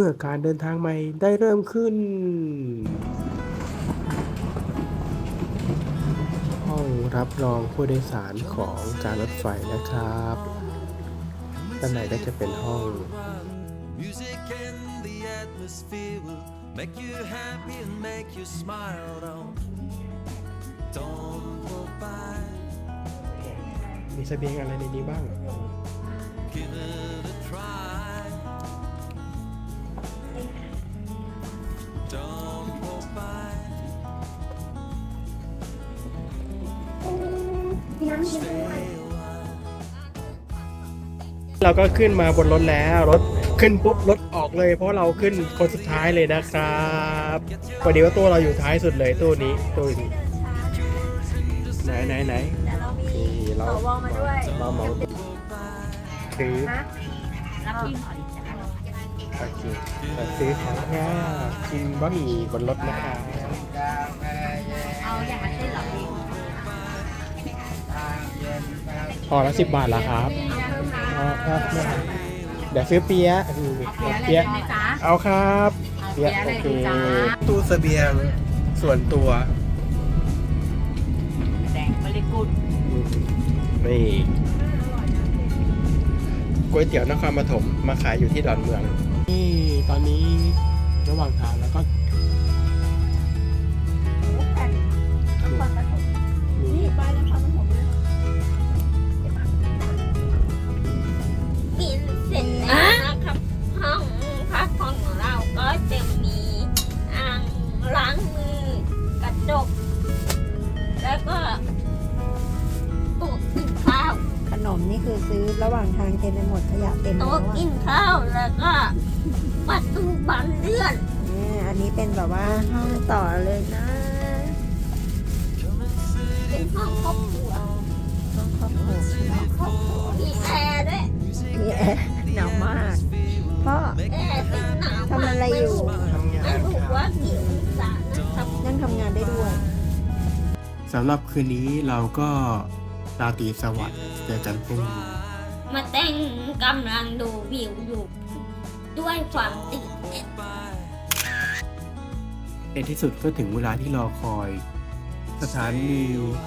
เมื่อการเดินทางใหม่ได้เริ่มขึ้น ห้องรับรองผู้โดยสารของการรถไฟนะครับด้านในก็จะเป็นห้อง Music and the atmosphere will make you happy and make you smile. Don't, don't go by. มีเสบียงอะไรในนี้บ้าง เราก็ขึ้นมาบนรถแล้วรถขึ้นปุ๊บรถออกเลย เพราะเราขึ้นคนสุดท้ายเลยนะครับพอดีว่าตัวเราอยู่ท้ายสุดเลยตู้นี้ตู้นี้ไหนไหนไหนแต่เรามีนี่เราสวมาด้วยเราเหมาซื้อรับพี่โอเคเราซื้อของแค่กินบะหมี่บนรถนะครับเอาอย่างละเส้นเหรอพี่ห่อละสิบบาทเหรอครับอ๋อครับไม่ เป็นไรเดี๋ยวซื้อเปี๊ยะอืมเปียะอะไรไหมจ๊ะเอาครับเอาเปี๊ยะอะไรดีจ๊ะตู้เสบียงส่วนตัวแดงไม่ได้กุดนี่ก๋วยเตี๋ยวนครปฐมมาขายอยู่ที่ดอนเมืองนี่ตอนนี้ระหว่างทางแล้วก็ ว่างทางเต็มไปหมดขยะเต็มไปโต๊ะแล้วกิอะนข้าวแล้วก็ประตูบานเลื่อนเนี่ยอันนี้เป็นแบบว่าห้องต่อเลยนะ เป็นห้องครอบครัวห้องครอบครัวครอบครัวมีแอร์ด้วยมีแอร์หนาวมากพ่อแอร์ที่หนาวทำอะไรอยู่ทำงาไม่นรู้ครับว่ากี่องศานะครับนั่งทำงานได้ด้วยสำหรับคืนนี้เราก็ราตรีสวัสดิ์เจอกันพรุ่งนี้ มาแต่งกำลังดูวิวอยู่ ด้วยความตื่นเต้นในที่สุดก็ถึงเวลาที่รอคอย สถานี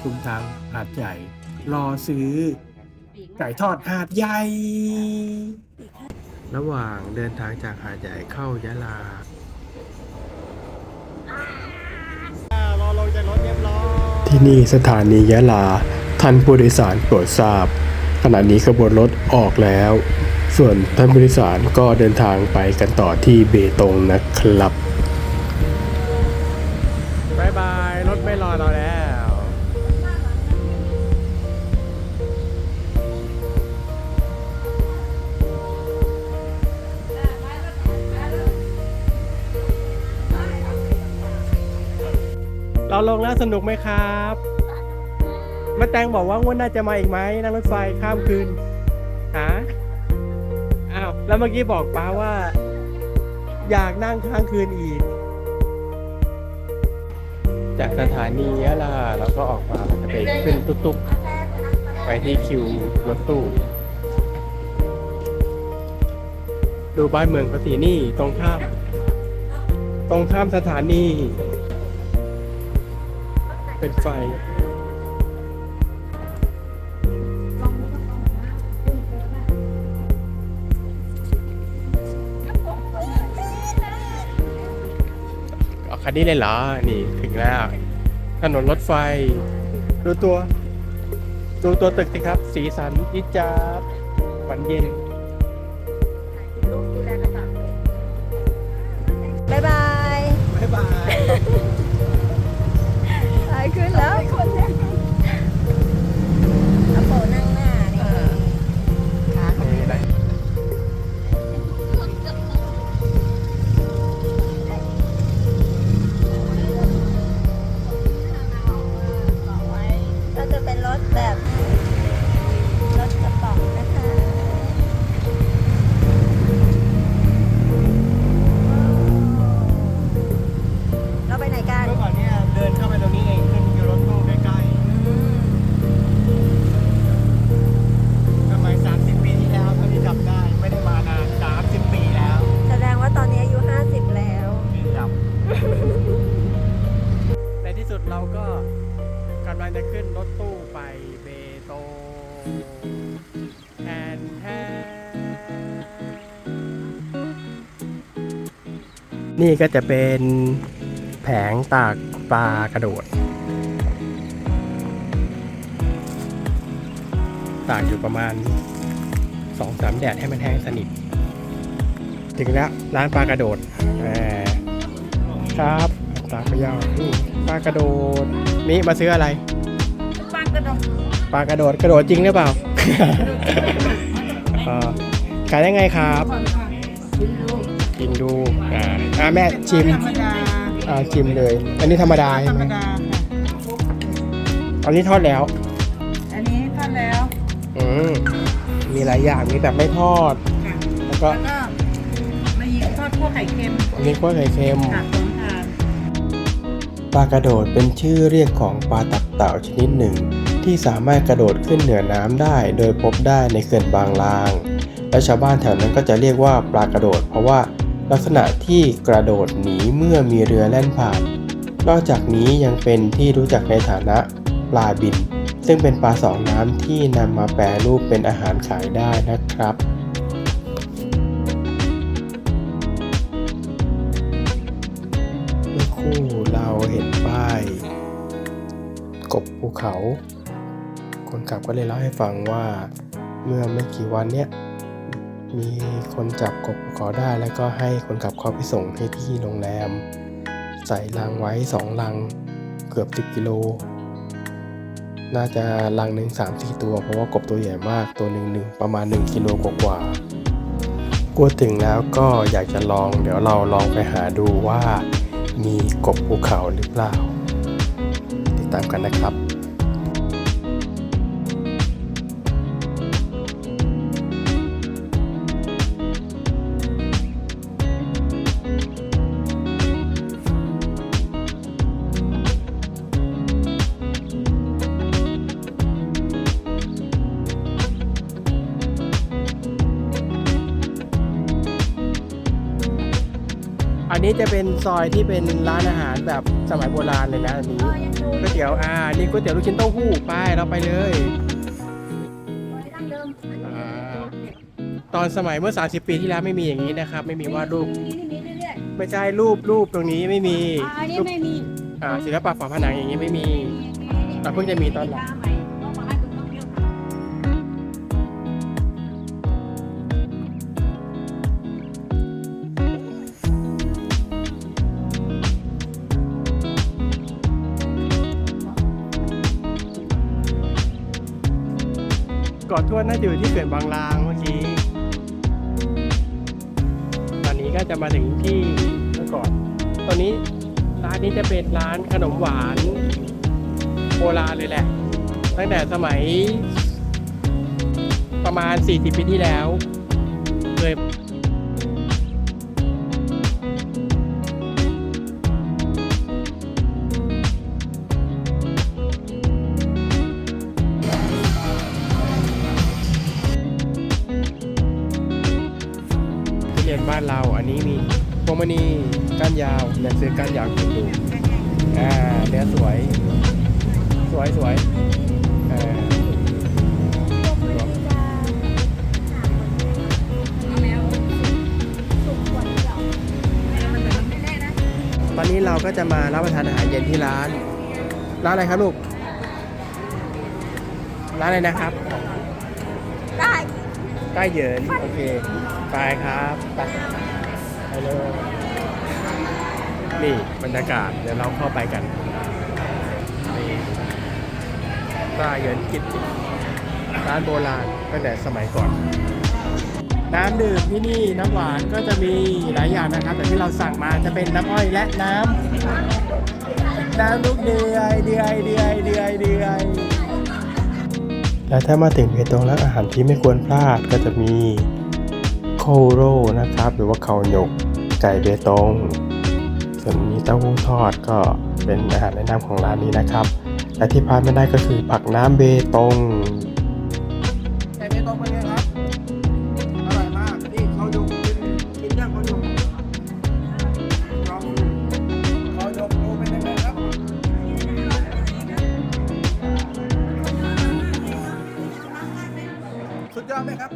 ชุมทางหาดใหญ่ รอซื้อ ไก่ทอดหาดใหญ่ ระหว่างเดินทางจากหาดใหญ่เข้ายะลารอลงจากรถเรียบร้อยที่นี่สถานียะลา ท่านผู้โดยสารโปรดทราบ ขณะนี้ขบวนรถออกแล้ว ส่วนท่านผู้โดยสารก็เดินทางไปกันต่อที่เบตงนะครับบายบาย รถไม่รอเราแล้ว เราลงแล้วสนุกไหมครับ มาแตงบอกว่างวดหน่าจะมาอีกไหมนั่งรถไฟข้ามคืนหาอ้าวแล้วเมื่อกี้บอกป้าว่า อยากนั่งค้างคืนอีก จากสถานียะลาเราก็ออกมาจะไปขึ้นตุ๊กๆ ไปที่คิวรถตู้ ดูบ้านเมืองเขาสีนี่ตรงข้าม ตรงข้ามสถานี เป็นไฟ นนี้เลยเหรอ นี่ถึงแล้ว ถนนรถไฟ ดูตัว ดูตัวตึกสิครับ สีสันอิจาบวันเย็น บ๊ายบาย บ๊ายบาย ไปขึ้นแล้วอาโนี่ก็จะเป็นแผงตากปลากระโดด ตากอยู่ประมาณสองสามแดดให้มันแห้งสนิท ถึงแล้วร้านปลากระโดดแหมครับตากพะเยาวนี่ปลากระโดดนี่มาซื้ออะไรปากกระดกปลากระโดดกระโดดจริงหรือเปล่าเอ่อขายได้ไงครับกินดู กินดู อ่าอ่าแม่ชิม ธรรมดาอ่าชิมเลย อันนี้ธรรมดาธใช่รรไหมมดาค่ะอันนี้ทอดแล้ว อันนี้ทอดแล้วอืมมีหลายอย่างมีแบบไม่ทอด ค่ะแล้วก็แล้วก็มายิงทอดพวกไข่เค็มอันนี้กล้วยไข่เค็ม ค่ะพร้อมทานปลากระโดดเป็นชื่อเรียกของปลาตักเต่าชนิดหนึ่ง ที่สามารถกระโดดขึ้นเหนือน้ำได้ โดยพบได้ในเขื่อนบางลาง และชาวบ้านแถวนั้นก็จะเรียกว่าปลากระโดด เพราะว่า ลักษณะที่กระโดดหนีเมื่อมีเรือแล่นผ่าน นอกจากนี้ยังเป็นที่รู้จักในฐานะปลาบิน ซึ่งเป็นปลาสองน้ำที่นำมาแปรรูปเป็นอาหารขายได้นะครับเมื่อคู่เราเห็นป้าย กบภูเขา คนขับก็เลยเล่าให้ฟังว่าเมื่อไม่กี่วันเนี้ย มีคนจับกบขาได้แล้วก็ให้คนขับเขาไปส่งให้ที่โรงแรม ใส่ลังไว้สองลังเกือบ 10 กิโล น่าจะลังหนึ่งสามสี่ตัว เพราะว่ากบตัวใหญ่มากตัวหนึ่งหนึ่งประมาณ 1 กิโลกว่าๆกลัวถึงแล้วก็อยากจะลอง เดี๋ยวเราลองไปหาดูว่ามีกบภูเขาหรือเปล่า ติดตามกันนะครับ นนี้จะเป็นซอยที่เป็นร้านอาหารแบบสมัยโบราณเลยนะอันนี้ก๋วยเตี๋ยวอ่านี่ก๋วยเตี๋ยวลูกชิ้นเต้าหู้ไปเราไปเลยอ่าตอนสมัยเมื่อ 30 ปีที่แล้วไม่มีอย่างนี้นะครับ ไม่มีวาดรูปไม่ใช่รูปรูปตรงนี้ไม่มีอันนี้รูปไม่มีอ่าศิลปะฝาผนังอย่างนี้ไม่มีเราเพิ่งจะมีตอนหลัง กาะทวดน่าจะอยู่ที่เขื่อนบางลางเมื่อกี้ ตอนนี้ก็จะมาถึงที่เมื่อก่อน ตอนนี้ร้านนี้จะเป็นร้านขนมหวานโบราณเลยแหละ ตั้งแต่สมัยประมาณ 40 ปีที่แล้ว เคย ยนบ้านเราอันนี้มีพวงมณีก้านยาวอยากซื้อก้านยาวกินดูอ่าเนื้อสวย สวยสวยอ่าตอนนี้เราก็จะมารับประทานอาหารเย็นที่ร้าน ร้านอะไรครับลูก ร้านอะไรนะครับ ได้ ใกล้เหยินโอเค ไปครับไปไปเลยนี่บรรยากาศเดี๋ยวเราเข้าไปกันนี่ป้าเหยินกิจร้านโบราณตั้งแต่สมัยก่อน น้ำดื่มที่นี่น้ำหวานก็จะมีหลายอย่างนะครับ แต่ที่เราสั่งมาจะเป็นน้ำอ้อยและน้ำน้ำลูกเดือยเดือยเดือยเดือยเดือยและถ้ามาถึงเบตงแล้วอาหารที่ไม่ควรพลาดก็จะมี โคโรนะครับ หรือว่าเขาหยกไก่เบตง ส่วนมีเต้าหู้ทอดก็เป็นอาหารแนะนำของร้านนี้นะครับ และที่พลาดไม่ได้ก็คือผักน้ำเบตงไก่เบตงเป็นไงครับอร่อยมากนี่เขาหยกกินกินย่างเขาหยกลองดูเขาหยกดูเป็นยังไงครับสุดยอดไหมครับ